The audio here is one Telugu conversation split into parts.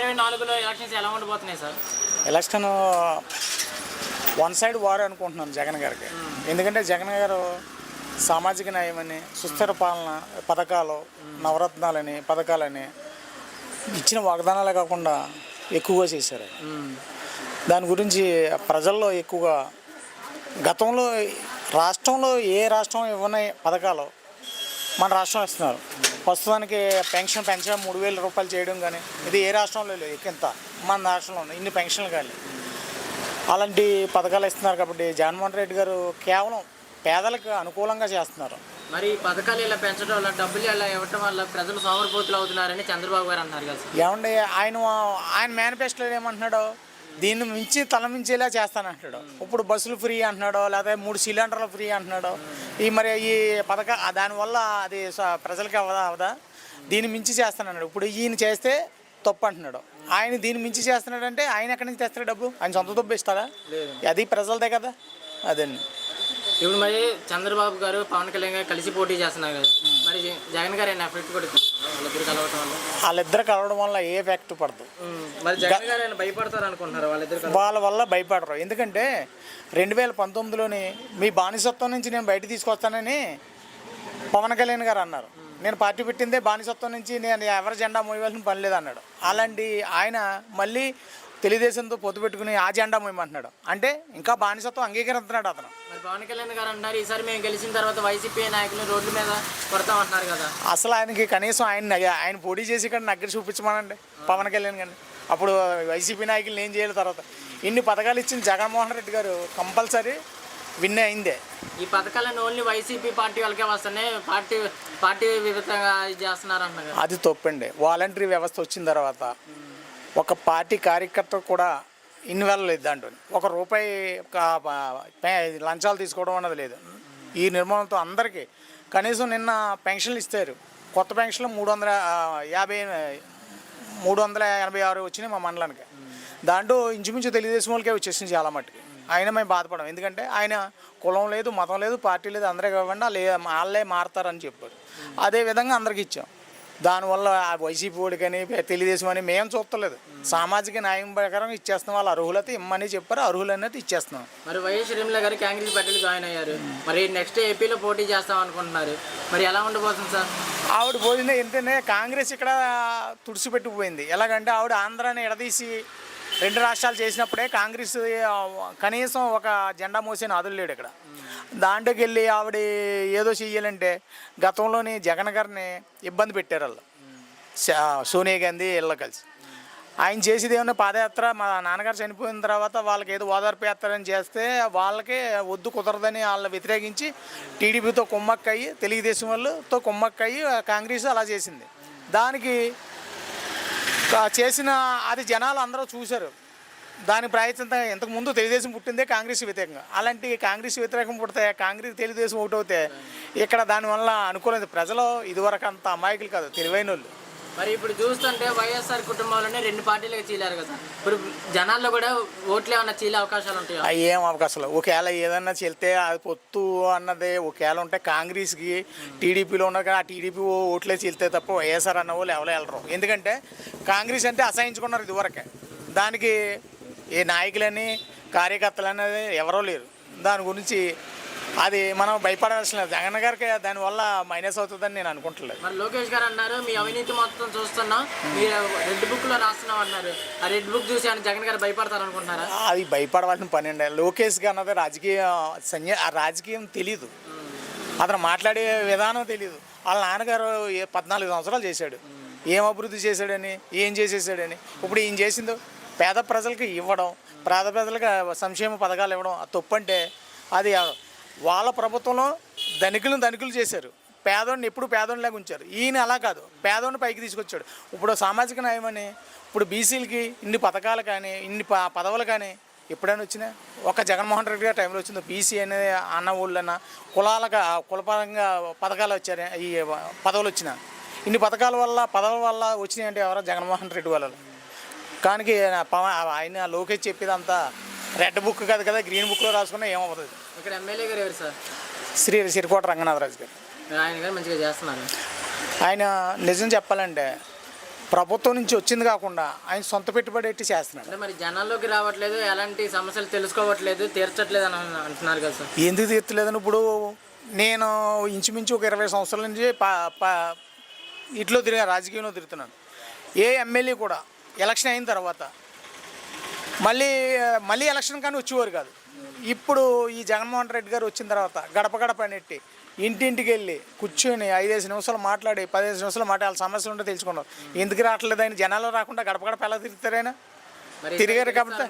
ఇరవై నాలుగులో ఎలక్షన్స్ ఎలా ఉండబోతున్నాయి sir? Election one side war అనుకుంటున్నాను జగన్ గారికి. ఎందుకంటే జగన్ గారు సామాజిక న్యాయమని సుస్థిర పాలన పథకాలు నవరత్నాలని పథకాలని ఇచ్చిన వాగ్దానాలే కాకుండా ఎక్కువగా చేశారు. దాని గురించి ప్రజల్లో ఎక్కువగా గతంలో రాష్ట్రంలో ఏ రాష్ట్రం ఇవ్వని పథకాలు మన రాష్ట్రం ఇస్తున్నారు. ప్రస్తుతానికి పెన్షన్ పెంచడం మూడు వేల రూపాయలు చేయడం కానీ ఇది ఏ రాష్ట్రంలో లేదు ఇంత మన రాష్ట్రంలో ఉన్నాయి. ఇన్ని పెన్షన్లు కానీ. అలాంటి పథకాలు ఇస్తున్నారు కాబట్టి జగన్మోహన్ రెడ్డి గారు కేవలం పేదలకు అనుకూలంగా చేస్తున్నారు. మరి పథకాలు ఇలా పెంచడం వల్ల డబ్బులు ఇలా ఇవ్వటం వల్ల ప్రజలు సోమరిపోతులు అవుతున్నారని చంద్రబాబు గారు అన్నారు కదా ఏమండి ఆయన ఆయన మేనిఫెస్టోలో ఏమంటున్నాడు? దీన్ని మించి తల మించేలా చేస్తానంటున్నాడు ఇప్పుడు బస్సులు ఫ్రీ అంటున్నాడు లేదా మూడు సిలిండర్లు ఫ్రీ అంటున్నాడు ఈ మరి ఈ పథక దానివల్ల అది ప్రజలకి అవదా అవదా? దీన్ని మించి చేస్తానన్నాడు. ఇప్పుడు ఈయన చేస్తే తప్పు అంటున్నాడు. ఆయన దీన్ని మించి చేస్తున్నాడు అంటే ఆయన ఎక్కడి నుంచి తెస్తాడు డబ్బు? ఆయన సొంత డబ్బు ఇస్తాడా? లేదు. అది ప్రజలదే కదా? అదండి. ఇప్పుడు మరి చంద్రబాబు గారు పవన్ కళ్యాణ్ గారు కలిసి పోటీ చేస్తున్నారు కదా. మరి జగన్ గారు ఏమైనా ఎఫెక్ట్ కూడా వాళ్ళిద్దరు కలవటం వల్ల? వాళ్ళిద్దరు కలవడం వల్ల ఏ ఎఫెక్ట్ పడదు. మరి జగన్ గారు ఆయన భయపడతారు అనుకుంటున్నారు వాళ్ళిద్దరు వాళ్ళ వల్ల భయపడరు. ఎందుకంటే రెండు వేల పంతొమ్మిదిలోని మీ బానిసత్వం నుంచి నేను బయట తీసుకొస్తానని పవన్ కళ్యాణ్ గారు అన్నారు. నేను పార్టీ పెట్టిందే బానిసత్వం నుంచి నేను ఎవరి జెండా మోయవలసిన పని లేదు అన్నాడు అలాంటి ఆయన మళ్ళీ తెలుగుదేశంతో పొత్తు పెట్టుకుని ఆ జెండా మోయమంటున్నాడు. అంటే ఇంకా బానిసత్వం అంగీకరిస్తున్నాడు అతను. మరి పవన్ కళ్యాణ్ గారు అంటారు ఈసారి మేము గెలిచిన తర్వాత వైసీపీ నాయకులు రోడ్ల మీద కొడతాం అంటున్నారు కదా. అసలు ఆయనకి కనీసం ఆయన ఆయన పోటీ చేసి ఇక్కడ నగ్గర చూపించమనండి పవన్ కళ్యాణ్ గారిని. అప్పుడు వైసీపీ నాయకులు ఏం చేయాలి తర్వాత? ఇన్ని పథకాలు ఇచ్చిన జగన్మోహన్ రెడ్డి గారు కంపల్సరీ విన్ అయిందే. ఈ పథకాలను ఓన్లీ వైసీపీ పార్టీ వాళ్ళకే వస్తున్నాయి పార్టీ పార్టీ వివిధంగా ఇది చేస్తున్నారు. అది తప్పండి. వాలంటరీ వ్యవస్థ వచ్చిన తర్వాత ఒక పార్టీ కార్యకర్త కూడా ఇన్వాల్వ్ లేదు దాంట్లో ఒక రూపాయి ఒక లంచాలు తీసుకోవడం అన్నది లేదు. ఈ నిర్మాణంతో అందరికీ కనీసం నిన్న పెన్షన్లు ఇస్తారు. కొత్త పెన్షన్లు మూడు వందల యాభై మూడు వందల ఎనభై ఆరు వచ్చినాయి మా మండలానికి. దాంట్లో ఇంచుమించు తెలుగుదేశం వాళ్ళకే వచ్చేసింది చాలా మట్టుకి. ఆయన మేము బాధపడం ఎందుకంటే ఆయన కులం లేదు మతం లేదు పార్టీ లేదు అందరికీ ఇవ్వండి వాళ్ళే వాళ్ళే మారతారని చెప్పారు. అదే విధంగా అందరికి ఇచ్చాం. దానివల్ల ఆ వైసీపీ వాడికని తెలుగుదేశం అని మేము చూస్తలేదు సామాజిక న్యాయం ప్రకారం ఇచ్చేస్తున్నాం వాళ్ళు అర్హులైతే ఇమ్మని చెప్పారు అర్హులు అనేది ఇచ్చేస్తున్నాం. మరి వైఎస్ షర్మిల గారు కాంగ్రెస్ పార్టీలో జాయిన్ అయ్యారు. మరి నెక్స్ట్ ఏపీలో పోటీ చేస్తాం అనుకుంటున్నారు. మరి ఎలా ఉండబోతుంది సార్? ఆవిడ పోయింది ఏంటంటే కాంగ్రెస్ ఇక్కడ తుడిచిపెట్టుకుపోయింది ఎలాగంటే ఆవిడ ఆంధ్రాని ఎడదీసి రెండు రాష్ట్రాలు చేసినప్పుడే కాంగ్రెస్ కనీసం ఒక జెండా మోసిన అదులు లేడు ఇక్కడ. దాంట్లోకి వెళ్ళి ఆవిడ ఏదో చెయ్యాలంటే గతంలోని జగన్ గారిని ఇబ్బంది పెట్టారు వాళ్ళు. సోనియా గాంధీ వీళ్ళ కలిసి. ఆయన చేసేది ఏమన్నా పాదయాత్ర మా నాన్నగారు చనిపోయిన తర్వాత వాళ్ళకి ఏదో ఓదార్పు యాత్ర అని చేస్తే వాళ్ళకే వద్దు కుదరదని వాళ్ళని వ్యతిరేకించి టీడీపీతో కుమ్మక్కయ్యి తెలుగుదేశం వాళ్ళతో కుమ్మక్కయ్యి కాంగ్రెస్ అలా చేసింది. దానికి చేసిన అది జనాలు అందరూ చూశారు. దాని ప్రాయచితంగా ఇంతకు ముందు తెలుగుదేశం పుట్టిందే కాంగ్రెస్ వ్యతిరేకంగా. అలాంటి కాంగ్రెస్ వ్యతిరేకం పుడితే కాంగ్రెస్ తెలుగుదేశం ఒకటి అవుతే ఇక్కడ దానివల్ల అనుకూలం ప్రజలు ఇదివరకు అంత అమాయకులు కాదు తెలివైన వాళ్ళు మరి ఇప్పుడు చూస్తుంటే వైఎస్ఆర్ కుటుంబంలోనే రెండు పార్టీలకు చీలారు కదా. ఇప్పుడు జనాల్లో కూడా ఓట్లు ఏమన్నా చీలే అవకాశాలు ఉంటాయా? ఏం అవకాశాలు ఒకవేళ ఏదన్నా చెల్తే అది పొత్తు అన్నది. ఒకవేళ ఉంటే కాంగ్రెస్కి టీడీపీలో ఉన్నారు కానీ ఆ టీడీపీ ఓట్లే చెల్తే తప్ప వైఎస్ఆర్ అన్న వాళ్ళు ఎవరు వెళ్ళరు. ఎందుకంటే కాంగ్రెస్ అంటే అసహించుకున్నారు ఇదివరకే. దానికి ఏ నాయకులని కార్యకర్తలు అనేది ఎవరో లేరు. దాని గురించి అది మనం భయపడాల్సిన లేదు. జగన్ గారికి దానివల్ల మైనస్ అవుతుందని నేను అనుకుంటలేదు. మరి లోకేష్ గారు అన్నారు మీ అవినీతి మొత్తం చూస్తున్నాం మీరు రెడ్ బుక్లో రాస్తున్నాం అన్నారు. ఆ రెడ్ బుక్ చూసి ఆయన జగన్ గారు భయపడతారు అనుకుంటున్నారా అది భయపడవలసిన పని అండి. లోకేష్కి అన్నది రాజకీయ సన్య రాజకీయం తెలీదు. అతను మాట్లాడే విధానం తెలియదు వాళ్ళ నాన్నగారు ఏ పద్నాలుగు సంవత్సరాలు చేశాడు. ఏం అభివృద్ధి చేశాడని ఏం చేసేసాడని. ఇప్పుడు ఏం చేసిందో పేద ప్రజలకు ఇవ్వడం పేద ప్రజలకు సంక్షేమ పథకాలు ఇవ్వడం తప్పు అంటే అది వాళ్ళ ప్రభుత్వంలో ధనికులను ధనికులు చేశారు. పేదోడిని ఎప్పుడు పేదోడిలాగా ఉంచారు. ఈయన అలా కాదు. పేదోడిని పైకి తీసుకొచ్చాడు. ఇప్పుడు సామాజిక న్యాయం అని ఇప్పుడు బీసీలకి ఇన్ని పథకాలు కానీ ఇన్ని ప- పదవులు కానీ ఎప్పుడైనా వచ్చినా ఒక జగన్మోహన్ రెడ్డి గారి టైంలో వచ్చింది బీసీ అనే అన్న ఊళ్ళన్న కులాలుగా కులపరంగా పథకాలు వచ్చారు ఈ పదవులు వచ్చిన. ఇన్ని పథకాల వల్ల పదవుల వల్ల వచ్చినాయి అంటే ఎవరో? జగన్మోహన్ రెడ్డి వల్ల కానీ పవ- ఆయన లోకేష్ చెప్పేదంతా రెడ్ బుక్ కాదు కదా గ్రీన్ బుక్లో రాసుకున్నా ఏమవుతుంది ఇక్కడ ఎమ్మెల్యే గారు ఎవరు సార్? శ్రీ సిరికోట రంగనాథరాజు గారు. ఆయన గారు మంచిగా చేస్తున్నారు. ఆయన నిజం చెప్పాలంటే ప్రభుత్వం నుంచి వచ్చింది కాకుండా ఆయన సొంత పెట్టుబడి పెట్టి చేస్తున్నాడు. అంటే మరి జనాల్లోకి రావట్లేదు ఎలాంటి సమస్యలు తెలుసుకోవట్లేదు తీర్చట్లేదు అని అంటున్నారు కదా సార్. ఎందుకు తీర్చలేదని ఇప్పుడు నేను ఇంచుమించు ఒక ఇరవై సంవత్సరాల నుంచి పా పా ఇట్లో తిరిగా రాజకీయంలో తిరుగుతున్నాను. ఏ ఎమ్మెల్యే కూడా ఎలక్షన్ అయిన తర్వాత మళ్ళీ మళ్ళీ ఎలక్షన్ కానీ వచ్చేవారు కాదు. ఇప్పుడు ఈ జగన్మోహన్ రెడ్డి గారు వచ్చిన తర్వాత గడప గడప నెట్టి ఇంటింటికి వెళ్ళి కూర్చొని ఐదేసి నిమిషాలు మాట్లాడి పదిహేను నిమిషాలు మాట్లాడి సమస్యలు ఉంటే తెలుసుకున్నారు. ఎందుకు రావట్లేదు ఆయన? జనాలు రాకుండా గడప గడప ఎలా తిరుగుతారైనా తిరిగారు కాబట్టి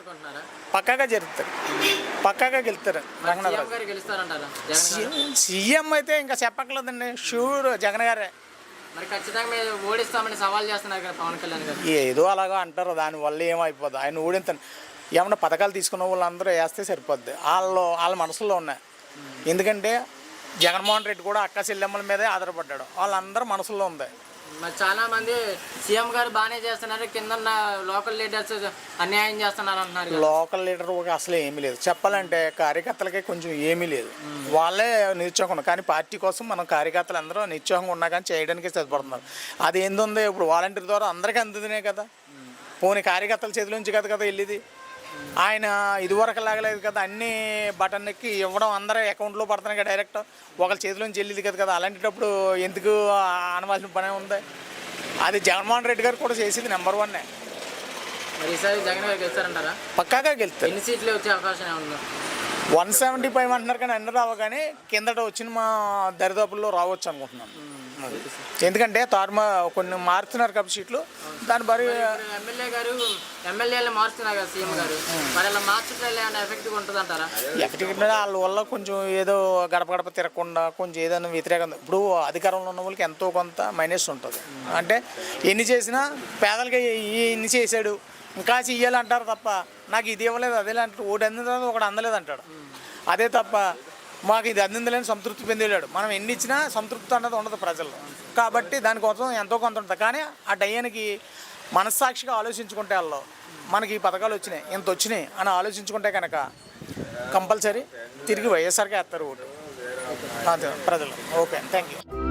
పక్కాగా జరుగుతారు పక్కాగా గెలుస్తారు రంగనాథ్ సీఎం అయితే ఇంకా చెప్పక్కర్లేదండి. షూర్ జగన్ గారే. మరి ఖచ్చితంగా మీరు ఓడిస్తామని సవాల్ చేస్తున్నారు కదా పవన్ కళ్యాణ్ గారు. ఏదో అలాగా అంటారు దానివల్ల ఏమైపోద్ది? ఆయన ఊడింతను ఏమన్నా పథకాలు తీసుకున్న వాళ్ళందరూ వేస్తే సరిపోద్ది. వాళ్ళు వాళ్ళ మనసులో ఉన్నాయి. ఎందుకంటే జగన్మోహన్ రెడ్డి కూడా అక్క చెల్లెమ్మల మీదే ఆధారపడ్డాడు. వాళ్ళందరూ మనసులో ఉంది. మరి చాలా మంది సీఎం గారు బాగానే చేస్తున్నారు. కింద లోకల్ లీడర్స్ అన్యాయం చేస్తున్నారు అంటున్నారు లోకల్ లీడర్ ఒక అసలు ఏమీ లేదు. చెప్పాలంటే కార్యకర్తలకే కొంచెం ఏమీ లేదు. వాళ్ళే నిరుత్సాహం కానీ పార్టీ కోసం మనం కార్యకర్తలు అందరూ నిరుత్సాహంగా ఉన్నా కానీ చేయడానికి సిద్ధపడుతున్నారు. అది ఏందో ఇప్పుడు వాలంటీర్ ద్వారా అందరికీ అందుతున్నాయి కదా. పోనీ కార్యకర్తల చేతిలోంచి కదా కదా వెళ్ళేది. ఆయన ఇదివరకు లాగలేదు కదా అన్ని బటన్ ఎక్కి ఇవ్వడం అందరూ అకౌంట్లో పడుతున్నాయి కదా డైరెక్ట్ ఒకళ్ళ చేతిలోంచి వెళ్ళేది కదా కదా అలాంటప్పుడు ఎందుకు అనవలసిన పనే ఉంది? అది జగన్మోహన్ రెడ్డి గారు కూడా చేసేది నెంబర్ వన్నే మరి ఈసారి జగన్ గారు గెలుస్తారంటారా? పక్కాగా గెలుస్తారు. ఎన్ని సీట్లు వచ్చే అవకాశం ఏమన్నా వన్ సెవెంటీ ఫైవ్ అంటున్నారు కానీ అన్ని రావు కానీ కిందట వచ్చిన మా దరిదాపుల్లో రావచ్చు అనుకుంటున్నాను. అది. ఎందుకంటే తారుమా కొన్ని మారుతున్నారు కాబట్టి సీట్లు. దాని బరి ఎమ్మెల్యే గారు ఎమ్మెల్యేలు మారుస్తున్నారు కదా సీఎం గారు. మరి అలా మార్చడం ఏమైనా ఎఫెక్ట్గా ఉంటుంది అంటారా ఎక్కడికి వాళ్ళ వల్ల కొంచెం ఏదో గడప గడప తిరగకుండా కొంచెం ఏదైనా వ్యతిరేకంగా ఇప్పుడు అధికారంలో ఉన్న వాళ్ళకి ఎంతో కొంత మైనస్ ఉంటుంది. అంటే ఎన్ని చేసినా పేదలకి ఎన్ని చేశాడు. ఇంకా చెయ్యాలి అంటారు తప్ప నాకు ఇది ఇవ్వలేదు అదే అంటారు. ఒకటి అందిన తర్వాత ఒకటి అందలేదు అంటాడు అదే తప్ప మాకు ఇది అందిందలేని సంతృప్తి పొందేలాడు. మనం ఎన్ని ఇచ్చినా సంతృప్తి అన్నది ఉండదు ప్రజల్లో. కాబట్టి దానికోసం ఎంతో కొంత ఉంటుంది. కానీ ఆ టయానికి మనస్సాక్షిగా ఆలోచించుకుంటే వాళ్ళు మనకి ఈ పథకాలు వచ్చినాయి. ఇంత వచ్చినాయి అని ఆలోచించుకుంటే కనుక కంపల్సరీ తిరిగి వైఎస్ఆర్కే వేస్తారు ఓటు. అంతే ప్రజలు. Okay thank you